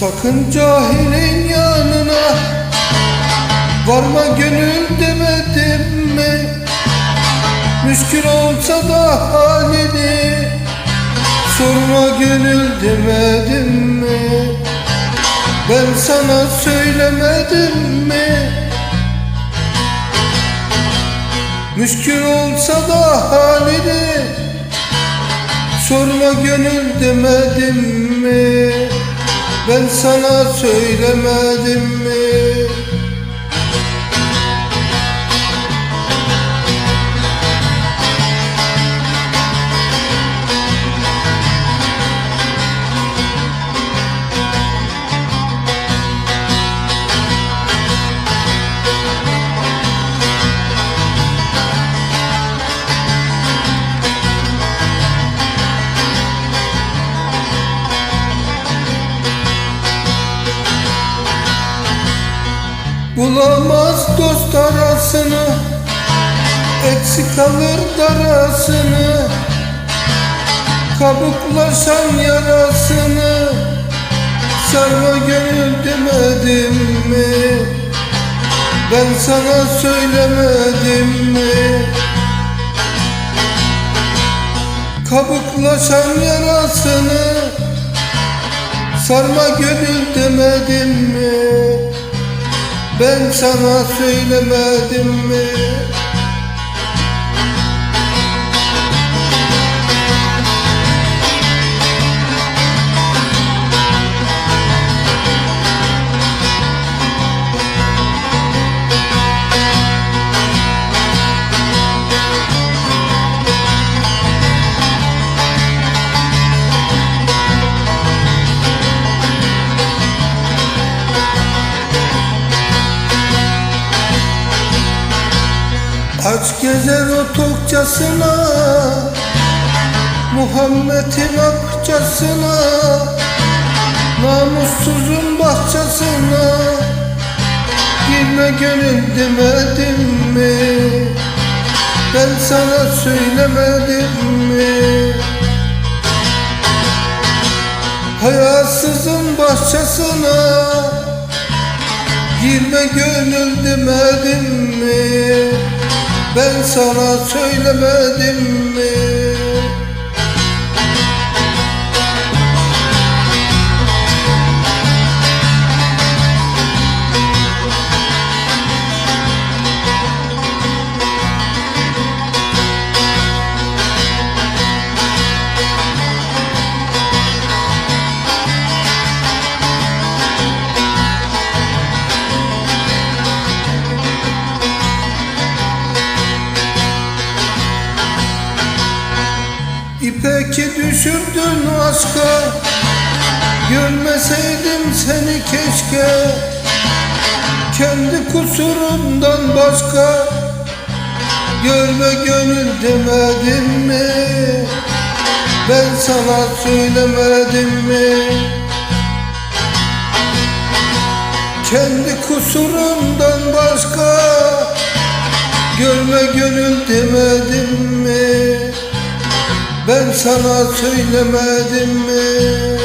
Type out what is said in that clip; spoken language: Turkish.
Sakın cahilin yanına Varma gönül demedim mi Müşkül olsa da halini Sorma gönül demedim mi Ben sana söylemedim mi? Müşkül olsa da halini Sorma gönül demedim mi Ben sana söylemedim mi Bulamaz dost arasını Eksik alır darasını. Kabuklaşan yarasını Sarma gönül demedim mi? Ben sana söylemedim mi? Kabuklaşan yarasını Sarma gönül demedim mi ben sana söylemedim mi? Aç gezer o tokçasına Muhammed'in akçasına Namussuzun bahçesine? Girme gönül demedim mi? Ben sana söylemedim mi? Hayasızın bahçesine Girme gönül demedim mi ben sana söylemedim mi? İpeki düşürdün aşka. Görmeseydim seni keşke. Kendi kusurundan başka. Görme gönül demedim mi? Ben sana söylemedim mi? Kendi kusurundan başka. Görme gönül demedim ben sana söylemedim mi?